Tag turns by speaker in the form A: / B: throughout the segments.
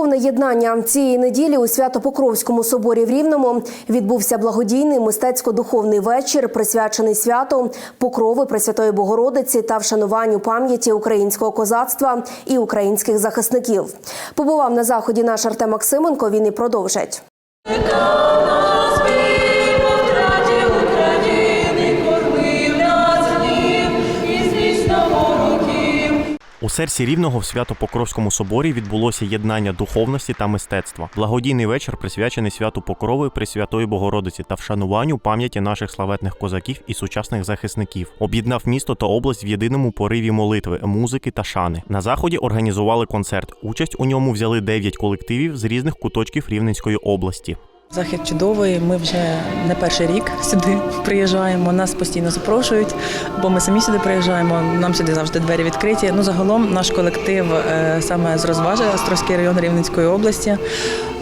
A: Духовне єднання цієї неділі у Свято-Покровському соборі в Рівному відбувся благодійний мистецько-духовний вечір, присвячений святу Покрови Пресвятої Богородиці та вшануванню пам'яті українського козацтва і українських захисників. Побував на заході наш Артем Максименко. Він і продовжить.
B: У серці рівного в Свято-Покровському соборі відбулося єднання духовності та мистецтва. Благодійний вечір присвячений святу Покрови Пресвятої Богородиці та вшануванню пам'яті наших славетних козаків і сучасних захисників. Об'єднав місто та область в єдиному пориві молитви, музики та шани. На заході організували концерт. Участь у ньому взяли 9 колективів з різних куточків Рівненської області.
C: Захід чудовий. Ми вже не перший рік сюди приїжджаємо. Нас постійно запрошують, бо ми самі сюди приїжджаємо. Нам сюди завжди двері відкриті. Ну загалом наш колектив е, саме з розваги Острозький район Рівненської області.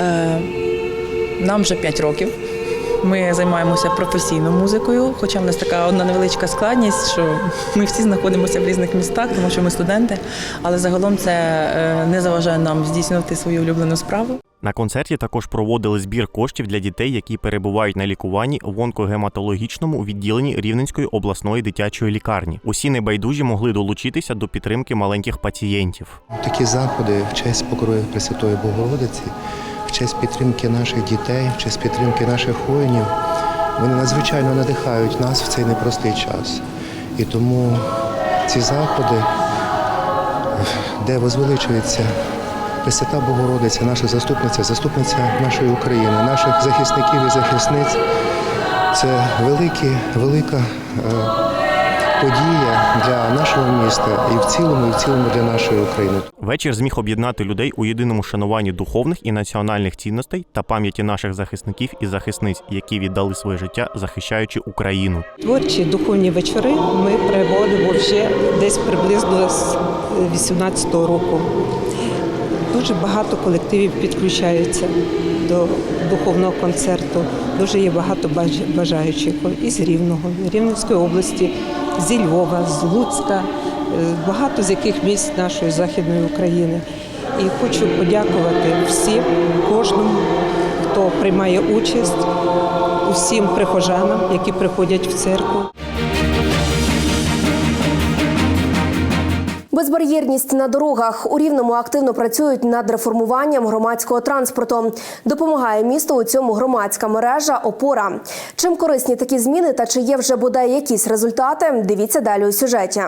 C: Е, Нам вже 5 років. Ми займаємося професійно музикою, хоча в нас така одна невеличка складність, що ми всі знаходимося в різних містах, тому що ми студенти, але загалом це е, не заважає нам здійснювати свою улюблену справу.
B: На концерті також проводили збір коштів для дітей, які перебувають на лікуванні в онкогематологічному відділенні Рівненської обласної дитячої лікарні. Усі небайдужі могли долучитися до підтримки маленьких пацієнтів.
D: Такі заходи в честь покрою Пресвятої Богородиці, в честь підтримки наших дітей, в честь підтримки наших воїнів, вони надзвичайно надихають нас в цей непростий час. І тому ці заходи, де возвеличується Пресвята Богородиця, наша заступниця, заступниця нашої України, наших захисників і захисниць, це великі, велика е, подія для нашого міста і в цілому, і в цілому для нашої України.
B: Вечір зміг об'єднати людей у єдиному шануванні духовних і національних цінностей та пам'яті наших захисників і захисниць, які віддали своє життя, захищаючи Україну.
E: Творчі духовні вечори ми проводимо вже десь приблизно з 18-го року. Дуже багато колективів підключаються до духовного концерту. Дуже є багато бажаючих із Рівного, Рівненської області, зі Львова, з Луцька, е, багато з яких міст нашої західної України. І хочу подякувати всім, кожному, хто приймає участь, усім прихожанам, які приходять в церкву.
A: Безбар'єрність на дорогах у рівному активно працюють над реформуванням громадського транспорту. Допомагає місту у цьому громадська мережа Опора. Чим корисні такі зміни та чи є вже бодай якісь результати? Дивіться далі у сюжеті.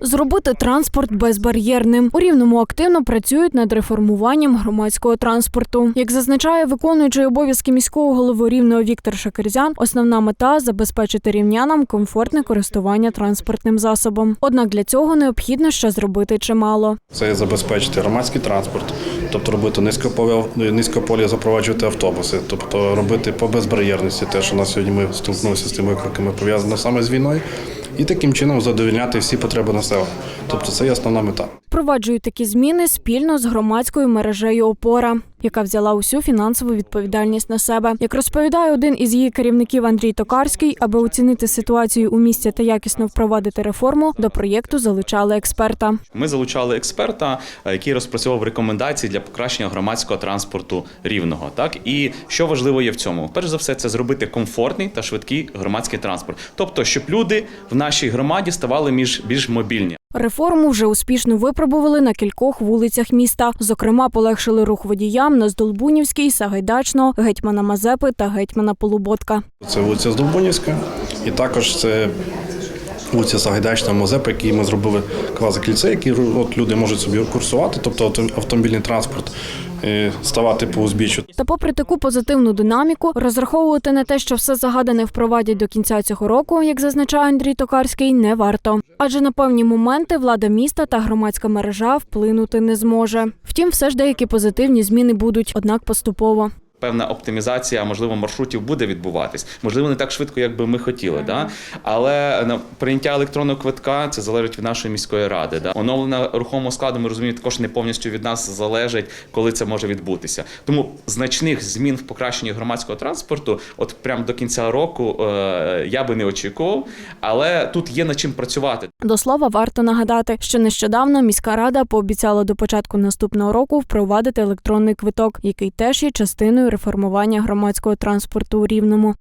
F: Зробити транспорт безбар'єрним. У рівному активно працюють над реформуванням громадського транспорту. Як зазначає виконуючий обов'язки міського голови рівного Віктор Шакерзян, основна мета забезпечити рівнянам комфортне користування транспортним засобом. Однак для цього необхідно ще зробити чимало.
G: Це забезпечити громадський транспорт, тобто робити низькополя, низькополі запроваджувати автобуси, тобто робити по безбар'єрності, те, що на сьогодні ми столкнулися з тими викликами, пов'язано саме з війною, і таким чином задовільняти всі потреби населення. Тобто це є основна мета.
F: Впроваджують такі зміни спільно з громадською мережею Опора, яка взяла усю фінансову відповідальність на себе. Як розповідає один із її керівників Андрій Токарський, аби оцінити ситуацію у місті та якісно впровадити реформу, до проєкту залучали експерта.
H: Ми залучали експерта, е, який розпрацьовував рекомендації для покращення громадського транспорту рівного. Так і що важливо є в цьому, перш за все, це зробити комфортний та швидкий громадський транспорт, тобто, щоб люди в нашій громаді ставали між більш мобільні.
F: Реформу вже успішно випробували на кількох вулицях міста. Зокрема, полегшили рух водіям на Здолбунівській, Сагайдачного, гетьмана Мазепи та гетьмана Полуботка.
G: Це вулиця Здолбунівська, і також це вулиця Сагайдачна Мозеп, який ми зробили квазикільце, які от люди можуть собі курсувати, тобто автомобільний транспорт, е, ставати по узбіччю.
F: Та, попри таку позитивну динаміку, розраховувати на те, що все загадане впровадять до кінця цього року, як зазначає Андрій Токарський, не варто. Адже на певні моменти влада міста та громадська мережа вплинути не зможе. Втім, все ж деякі позитивні зміни будуть, однак поступово.
H: Певна оптимізація, можливо, маршрутів буде відбуватись. Можливо, не так швидко, як би ми хотіли. Да? Але на прийняття електронного квитка це залежить від нашої міської ради. Да? Оновлення рухомого складу, ми розуміємо, також не повністю від нас залежить, коли це може відбутися. Тому значних змін в покращенні громадського транспорту, от прямо до кінця року, е, я би не очікував, але тут є над чим працювати.
F: До слова, варто нагадати, що нещодавно міська рада пообіцяла до початку наступного року впровадити електронний квиток, який теж є частиною реформування громадського транспорту у Рівному.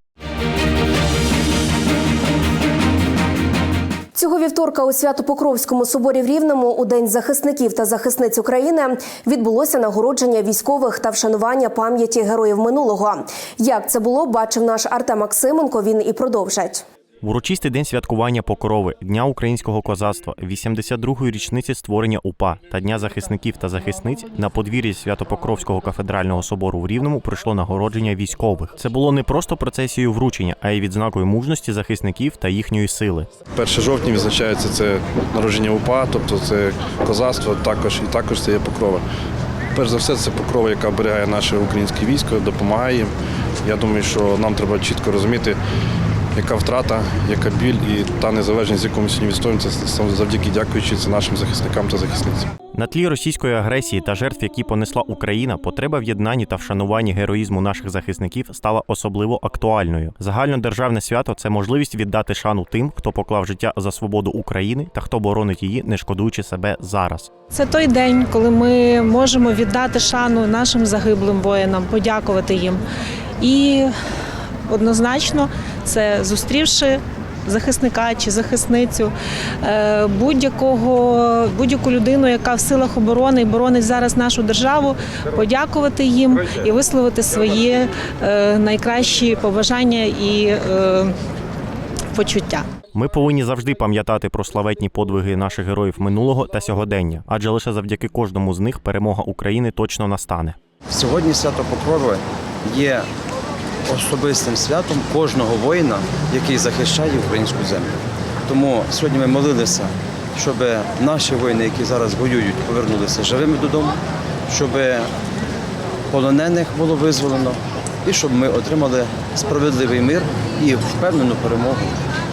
A: Цього вівторка у Свято-Покровському соборі в Рівному у День захисників та захисниць України відбулося нагородження військових та вшанування пам'яті героїв минулого. Як це було, бачив наш Артем Максименко. Він і продовжить.
B: Урочистий день святкування Покрови, Дня українського козацтва, 82-ї річниці створення УПА та Дня захисників та захисниць на подвір'ї Свято-Покровського кафедрального собору в Рівному пройшло нагородження військових. Це було не просто процесією вручення, а й відзнакою мужності захисників та їхньої сили.
G: 1 жовтня відзначається це народження УПА, тобто це козацтво, також і також це є покрова. Перш за все, це покрова, яка оберігає наше українське військо, допомагає їм. Я думаю, що нам треба чітко розуміти, яка втрата, яка біль і та незалежність, з яку ми сьогодні відстоюємо, це завдяки дякуючи це нашим захисникам та захисницям.
B: На тлі російської агресії та жертв, які понесла Україна, потреба в єднанні та вшануванні героїзму наших захисників стала особливо актуальною. Загальнодержавне свято це можливість віддати шану тим, хто поклав життя за свободу України та хто боронить її, не шкодуючи себе зараз.
I: Це той день, коли ми можемо віддати шану нашим загиблим воїнам, подякувати їм. І однозначно, це зустрівши захисника чи захисницю, е, будь-якого, будь-яку людину, яка в силах оборони і боронить зараз нашу державу, подякувати їм і висловити свої е, найкращі побажання і е, почуття.
B: Ми повинні завжди пам'ятати про славетні подвиги наших героїв минулого та сьогодення, адже лише завдяки кожному з них перемога України точно настане.
J: Сьогодні свято Покрови є особистим святом кожного воїна, який захищає українську землю. Тому сьогодні ми молилися, щоб наші воїни, які зараз воюють, повернулися живими додому, щоб полонених було визволено і щоб ми отримали справедливий мир і впевнену перемогу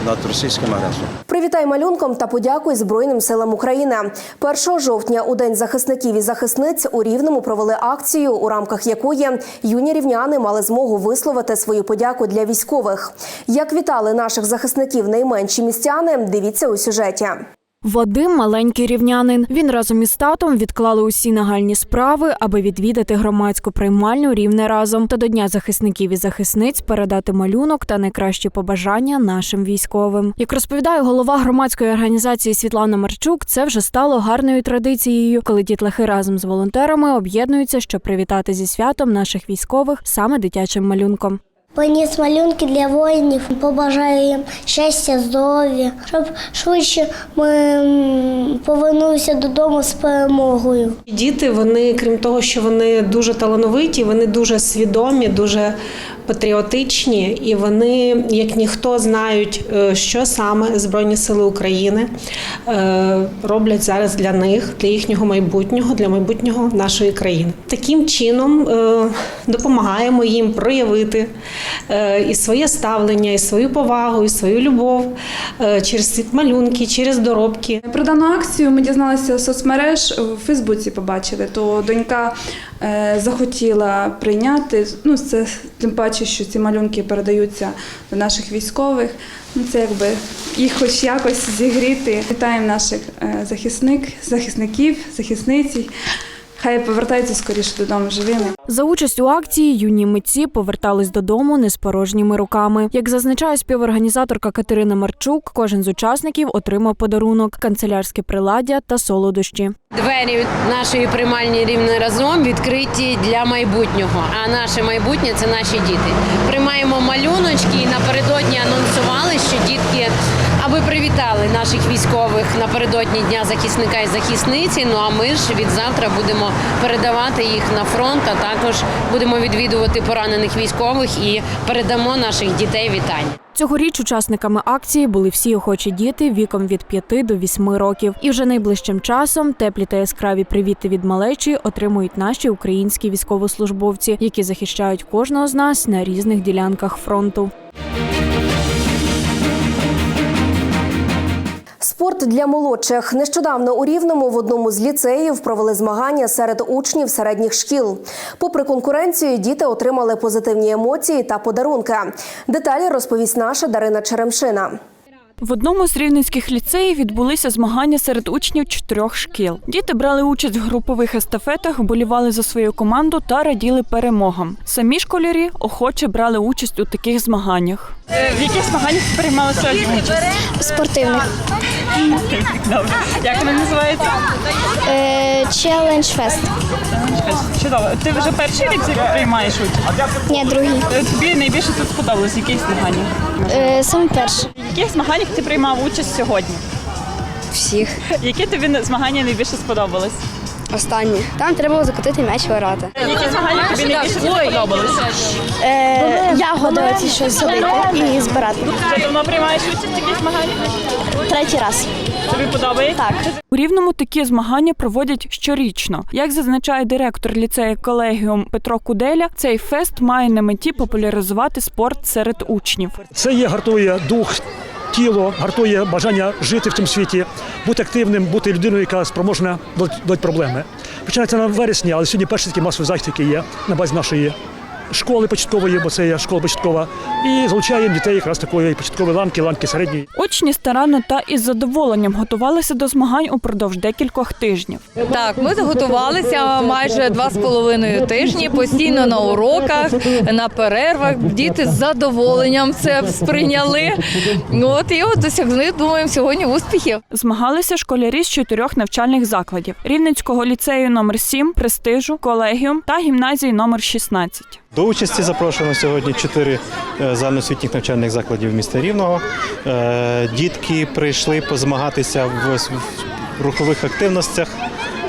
J: над російським агресором.
A: Привітай малюнком та подякуй Збройним силам України. 1 жовтня у День захисників і захисниць у Рівному провели акцію, у рамках якої юні рівняни мали змогу висловити свою подяку для військових. Як вітали наших захисників найменші містяни, дивіться у сюжеті.
F: Вадим маленький рівнянин. Він разом із татом відклали усі нагальні справи, аби відвідати громадську приймальню рівне разом та до Дня захисників і захисниць передати малюнок та найкращі побажання нашим військовим. Як розповідає голова громадської організації Світлана Марчук, це вже стало гарною традицією, коли дітлахи разом з волонтерами об'єднуються, щоб привітати зі святом наших військових саме дитячим малюнком.
K: Поніс малюнки для воїнів, побажаю їм щастя, здоров'я, щоб швидше ми повернулися додому з перемогою.
I: Діти, вони, крім того, що вони дуже талановиті, вони дуже свідомі, дуже патріотичні, і вони, як ніхто, знають, е, що саме Збройні Сили України е, роблять зараз для них, для їхнього майбутнього, для майбутнього нашої країни. Таким чином е, допомагаємо їм проявити і своє ставлення, і свою повагу, і свою любов е, через малюнки, через доробки.
L: Про дану акцію ми дізналися з соцмереж в Фейсбуці. Побачили, то донька е, захотіла прийняти. Ну це тим паче, що ці малюнки передаються до наших військових. Ну це якби їх хоч якось зігріти. Вітаємо наших е, захисник, захисників, захисниці. Хай повертаються скоріше додому живими.
F: За участь у акції юні митці повертались додому не з порожніми руками. Як зазначає співорганізаторка Катерина Марчук, кожен з учасників отримав подарунок, канцелярське приладдя та солодощі.
M: Двері нашої приймальні рівне разом відкриті для майбутнього. А наше майбутнє це наші діти. Приймаємо малюночки і напередодні анонсували, що дітки, аби привітали наших військових напередодні дня захисника і захисниці. Ну а ми ж від завтра будемо передавати їх на фронт, а також будемо відвідувати поранених військових і передамо наших дітей вітання.
F: Цьогоріч учасниками акції були всі охочі діти віком від 5 до 8 років. І вже найближчим часом теплі та яскраві привіти від малечі отримують наші українські військовослужбовці, які захищають кожного з нас на різних ділянках фронту.
A: Спорт для молодших. Нещодавно у Рівному в одному з ліцеїв провели змагання серед учнів середніх шкіл. Попри конкуренцію, діти отримали позитивні емоції та подарунки. Деталі розповість наша Дарина Черемшина.
N: В одному з рівненських ліцеїв відбулися змагання серед учнів чотирьох шкіл. Діти брали участь в групових естафетах, болівали за свою команду та раділи перемогам. Самі школярі охоче брали участь у таких змаганнях.
O: В яких змаганнях ти приймала сьогодні участь?
K: Спортивних.
O: Добре. Як вони називаються?
K: Челендж фест.
O: Чудово. Ти вже перший рік приймаєш участь?
K: Ні, другий.
O: Е, Тобі найбільше тут сподобалось, в яких змаганнях?
K: Саме перший.
O: В яких змаганнях ти приймав участь сьогодні?
K: Всіх.
O: Які тобі на- змагання найбільше сподобались?
K: Останні. Там треба було закотити м'яч і грати.
O: Які змагання тобі найбільше сподобались?
K: Е, ягоди ці щось садити і збирати.
O: Вже давно приймаєш участь в таких змаганнях?
K: Третій раз.
O: Тобі подобається?
K: Так.
N: У рівному такі змагання проводять щорічно. Як зазначає директор ліцею колегіум Петро Куделя, цей фест має на меті популяризувати спорт серед учнів.
P: Це є гартує дух, тіло, гартує бажання жити в цьому світі, бути активним, бути людиною, яка спроможна долати проблеми. Починається на вересні, але сьогодні перший такий масовий захід, який є на базі нашої школи початкової, бо це є школа початкова, і залучаємо дітей якраз такої початкової ланки, ланки середньої.
N: Учні старанно та із задоволенням готувалися до змагань упродовж декількох тижнів.
Q: Так, ми готувалися майже два з половиною тижні, постійно на уроках, на перервах. Діти з задоволенням це сприйняли. От і от досягли, думаємо, сьогодні успіхів.
N: Змагалися школярі з чотирьох навчальних закладів: Рівненського ліцею номер 7 престижу, колегіум та гімназії номер 16.
R: До участі запрошено сьогодні чотири е, загальноосвітніх навчальних закладів міста Рівного. Е, Дітки прийшли позмагатися в рухових активностях,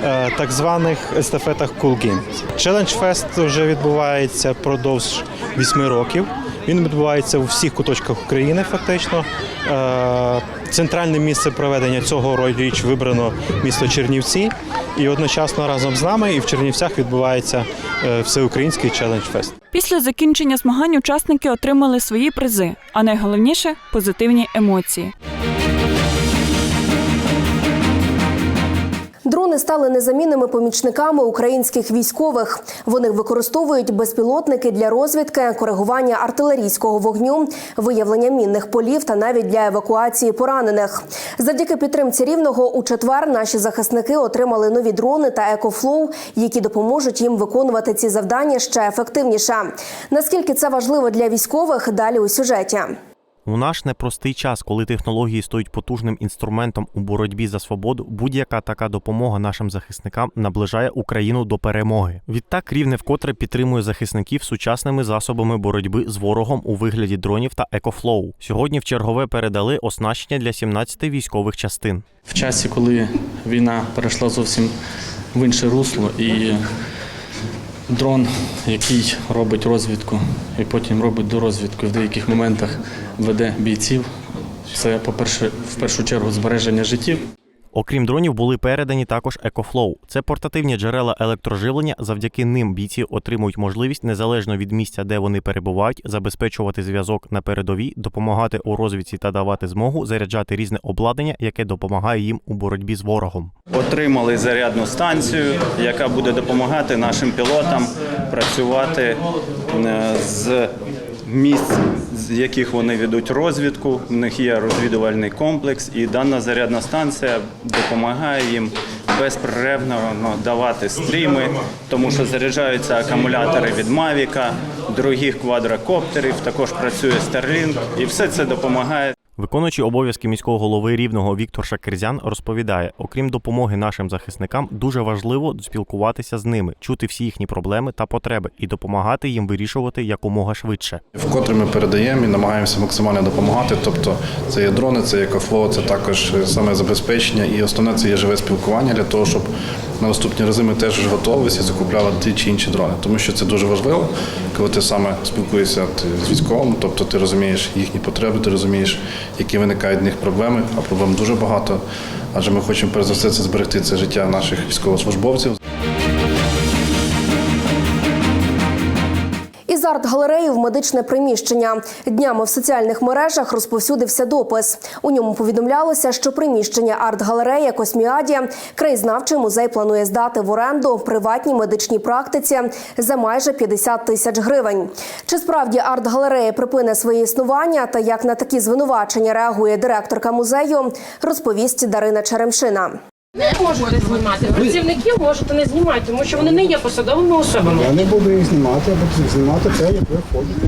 R: е, так званих естафетах Cool Games. Challenge Fest вже відбувається впродовж вісьми років. Він відбувається у всіх куточках України, фактично. Центральне місце проведення цього річ вибрано місто Чернівці, і одночасно разом з нами і в Чернівцях відбувається е, всеукраїнський челендж фест.
N: Після закінчення змагань учасники отримали свої призи, а найголовніше позитивні емоції.
A: Дрони стали незамінними помічниками українських військових. Вони використовують безпілотники для розвідки, коригування артилерійського вогню, виявлення мінних полів та навіть для евакуації поранених. Завдяки підтримці рівного у четвер наші захисники отримали нові дрони та екофлоу, які допоможуть їм виконувати ці завдання ще ефективніше. Наскільки це важливо для військових? Далі у сюжеті.
B: У наш непростий час, коли технології стають потужним інструментом у боротьбі за свободу, будь-яка така допомога нашим захисникам наближає Україну до перемоги. Відтак рівне вкотре підтримує захисників сучасними засобами боротьби з ворогом у вигляді дронів та екофлоу. Сьогодні в чергове передали оснащення для 17 військових частин.
S: в часі, коли війна перейшла зовсім в інше русло, і дрон, який робить розвідку, і потім робить дорозвідку, і в деяких моментах веде бійців. Це, по-перше, в першу чергу збереження життів.
B: Окрім дронів, були передані також екофлоу. Це портативні джерела електроживлення. Завдяки ним бійці отримують можливість незалежно від місця, де вони перебувають, забезпечувати зв'язок на передовій, допомагати у розвідці та давати змогу заряджати різне обладнання, яке допомагає їм у боротьбі з ворогом.
T: Отримали зарядну станцію, яка буде допомагати нашим пілотам працювати е, з місць, з яких вони ведуть розвідку. У них є розвідувальний комплекс, і дана зарядна станція допомагає їм безперервно давати стріми, тому що заряджаються акумулятори від Мавіка, других квадрокоптерів. Також працює Starlink, і все це допомагає.
B: Виконуючий обов'язки міського голови рівного Віктор Шакерзян розповідає: окрім допомоги нашим захисникам, дуже важливо спілкуватися з ними, чути всі їхні проблеми та потреби і допомагати їм вирішувати якомога швидше.
G: Вкотре ми передаємо і намагаємося максимально допомагати. Тобто це є дрони, це є кафло, це також саме забезпечення, і основне це є живе спілкування для того, щоб на наступні рази ми теж готувалися закупляли ті чи інші дрони. Тому що це дуже важливо, коли ти саме спілкуєшся з військовим, тобто ти розумієш їхні потреби, ти розумієш, які виникають в них проблеми, а проблем дуже багато. Адже ми хочемо перш за все це зберегти це життя наших військовослужбовців.
A: Із арт-галереї в медичне приміщення днями в соціальних мережах розповсюдився допис. У ньому повідомлялося, що приміщення арт-галерея Косміадія краєзнавчий музей планує здати в оренду приватній медичній практиці за майже 50 тисяч гривень. Чи справді арт-галерея припине своє існування та як на такі звинувачення реагує директорка музею, розповість Дарина Черемшина.
U: Не можете знімати. Працівників можете не знімати, тому що вони не є посадовими особами.
V: Я не буду їх знімати, я буду знімати те, як ви ходите.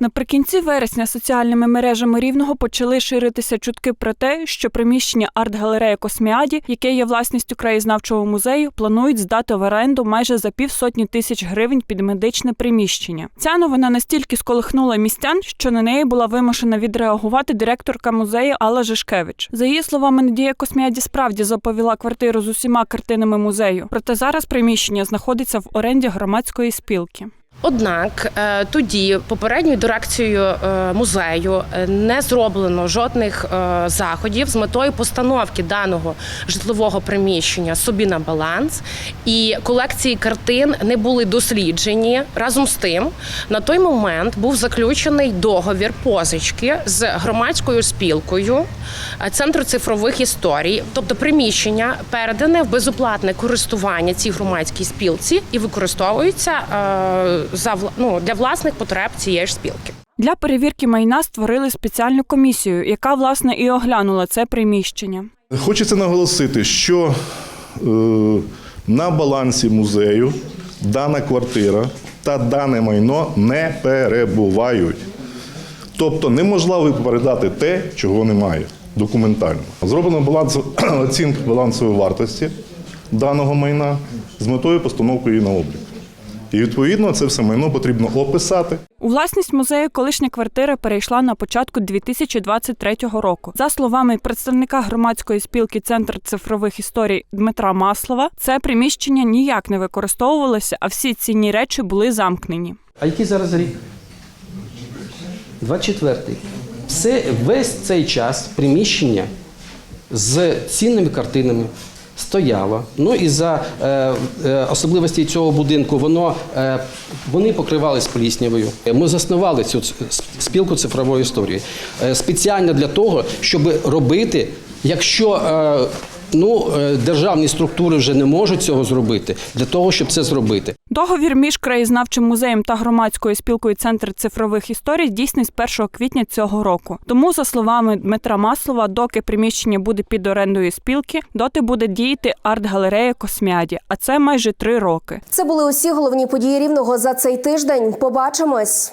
N: Наприкінці вересня соціальними мережами рівного почали ширитися чутки про те, що приміщення арт-галереї Косміаді, яке є власністю краєзнавчого музею, планують здати в оренду майже за півсотні тисяч гривень під медичне приміщення. Ця новина настільки сколихнула містян, що на неї була вимушена відреагувати директорка музею Алла Жишкевич. За її словами, Надія Косміаді справді заповіла квартиру з усіма картинами музею. Проте зараз приміщення знаходиться в оренді громадської спілки.
U: Однак е, тоді попередньою дирекцією е, музею е, не зроблено жодних заходів з метою постановки даного житлового приміщення собі на баланс, і колекції картин не були досліджені. Разом з тим, на той момент був заключений договір позички з громадською спілкою Центру цифрових історій, тобто приміщення передане в безоплатне користування цій громадській спілці і використовується за ну, для власних потреб цієї ж спілки.
N: Для перевірки майна створили спеціальну комісію, яка власне і оглянула це приміщення.
W: Хочеться наголосити, що е, на балансі музею дана квартира та дане майно не перебувають. Тобто неможливо передати те, чого немає документально. Зроблено баланс, оцінка балансової вартості даного майна з метою постановки її на облік. І відповідно це все майно потрібно описати.
N: У власність музею колишня квартира перейшла на початку 2023 року. За словами представника громадської спілки Центр цифрових історій Дмитра Маслова, це приміщення ніяк не використовувалося, а всі цінні речі були замкнені.
X: А який зараз рік? 24-й. Все, весь цей час приміщення з цінними картинами стояло. Ну і за е, е, особливості цього будинку воно, е, вони покривались пліснявою. Ми заснували цю спілку цифрової історії спеціально для того, щоб робити, якщо ну, е, державні структури вже не можуть цього зробити, для того, щоб це зробити.
N: Договір між краєзнавчим музеєм та громадською спілкою Центр цифрових історій дійсний з 1 квітня цього року. Тому, за словами Дмитра Маслова, доки приміщення буде під орендою спілки, доти буде діяти арт-галерея Косміаді, а це майже три роки.
A: Це були усі головні події рівного за цей тиждень. Побачимось.